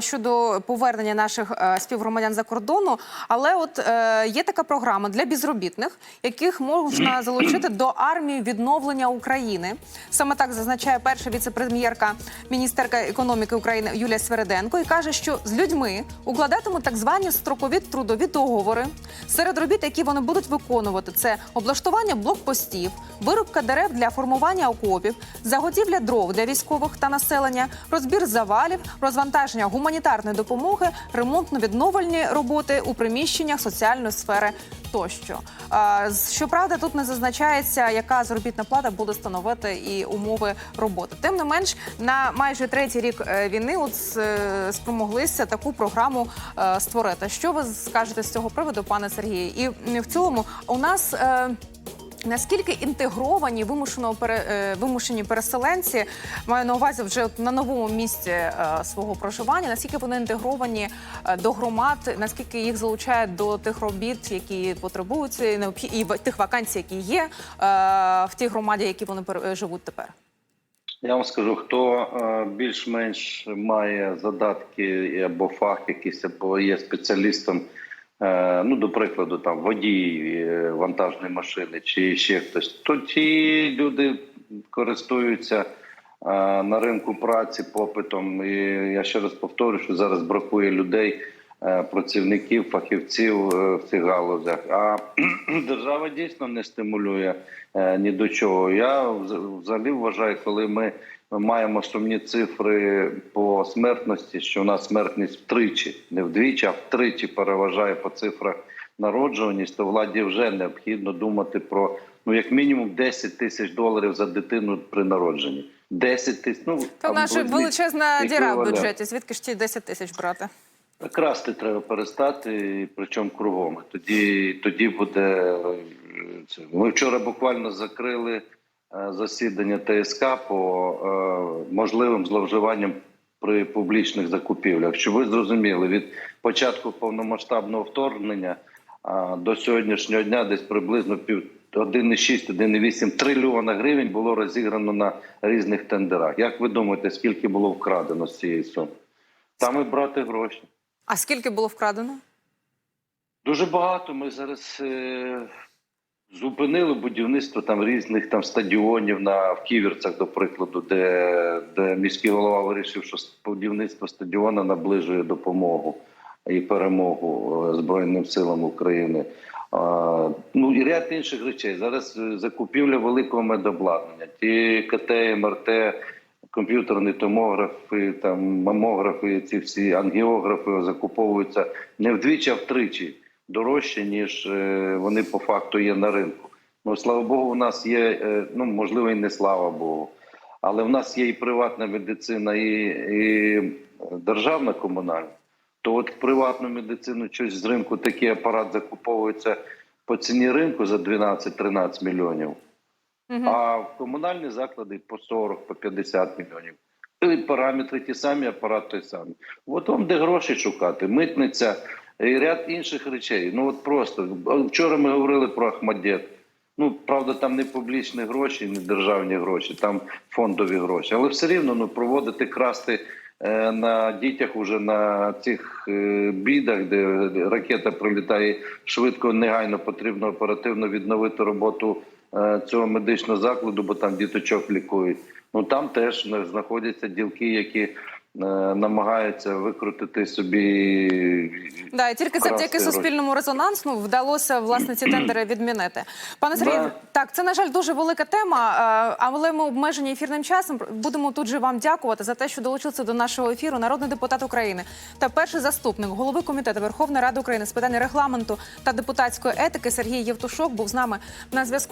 щодо повернення наших е, співгромадян за кордону. Але от е, є така програма для безробітних, яких можна залучити до армії відновлення України. Саме так зазначає перша віце-прем'єрка міністерка економіки України Юлія Свереденко і каже, що з людьми укладатимуть так звані строкові трудові договори. Серед робіт, які вони будуть виконувати, це облаштування блокпостів, вирубка дерев для формування окопів, заготівля дров для військових та населення, розбір завалів, розвантаження гуманітарної допомоги, ремонтно-відновлені роботи у приміщеннях соціальної сфери тощо. Щоправда, тут не зазначається, яка заробітна плата буде становити і умови роботи. Тим не менш, на майже третій рік е, війни от е, спромоглися таку програму е, створити. Що ви скажете з цього приводу, пане Сергію? І в цілому у нас. Наскільки інтегровані вимушено пере, е, вимушені переселенці маю на увазі вже на новому місці е, свого проживання? Наскільки вони інтегровані е, до громад? Наскільки їх залучають до тих робіт, які потребуються, і тих вакансій, які є в тій громаді, які вони живуть тепер? Я вам скажу, хто більш-менш має задатки або фах якийсь, або є спеціалістом, ну, до прикладу, там водій е, вантажної машини чи ще хтось, то ті люди користуються е, на ринку праці попитом. І я ще раз повторю, що зараз бракує людей, е, працівників, фахівців е, в цих галузях. А держава дійсно не стимулює е, ні до чого. Я взагалі вважаю, коли ми маємо сумні цифри по смертності, що у нас смертність втричі, не вдвічі, а втричі переважає по цифрах народжуваність, то владі вже необхідно думати про ну як мінімум 10 тисяч доларів за дитину при народженні. 10 тисяч. Ну Та дві- величезна діра в бюджеті. Звідки ж ті 10 тисяч брати? Красти треба перестати, причому кругом. Тоді, тоді буде е, це. Ми вчора буквально закрили е, засідання ТСК по е, можливим зловживанням при публічних закупівлях. Щоб ви зрозуміли, від початку повномасштабного вторгнення до сьогоднішнього дня десь приблизно пів 1,6-1,8 трильйона гривень було розіграно на різних тендерах. Як ви думаєте, скільки було вкрадено з цієї суми? Там і брати гроші. А скільки було вкрадено? Дуже багато. Ми зараз е, зупинили будівництво там різних там стадіонів на в Ківерцях, до прикладу, де, де міський голова вирішив, що будівництво стадіона наближує допомогу і перемогу е, Збройним силам України. А, ну і ряд інших речей. Зараз е, закупівля великого медобладнання, ті КТ, МРТ, комп'ютерні томографи, там мамографи, ці всі ангіографи закуповуються не вдвічі, а втричі дорожче, ніж е, вони по факту є на ринку. Ну слава Богу, у нас є, е, ну можливо, і не слава Богу, але в нас є і приватна медицина, і, і державна комунальна. То от приватну медицину щось з ринку такий апарат закуповується по ціні ринку за 12-13 мільйонів. А в комунальні заклади по 40, по 50 мільйонів. І параметри ті самі, апарат той самий. От вам де гроші шукати, митниця і ряд інших речей. Ну от просто вчора ми говорили про Ахмадєт. Ну правда, там не публічні гроші, не державні гроші, там фондові гроші. Але все рівно ну проводити красти е, на дітях уже на цих е, бідах, де ракета прилітає швидко, негайно потрібно оперативно відновити роботу цього медичного закладу, бо там діточок лікують. Ну там теж е, знаходяться ділки, які е, намагаються викрутити собі. Да, і тільки завдяки гроші. суспільному резонансу вдалося власне ці тендери відмінити. Пане Сергію, Да. так це на жаль дуже велика тема, е, але ми обмежені ефірним часом. Будемо тут же вам дякувати за те, що долучилися до нашого ефіру. Народний депутат України та перший заступник голови комітету Верховної Ради України з питань регламенту та депутатської етики Сергій Євтушок був з нами на зв'язку.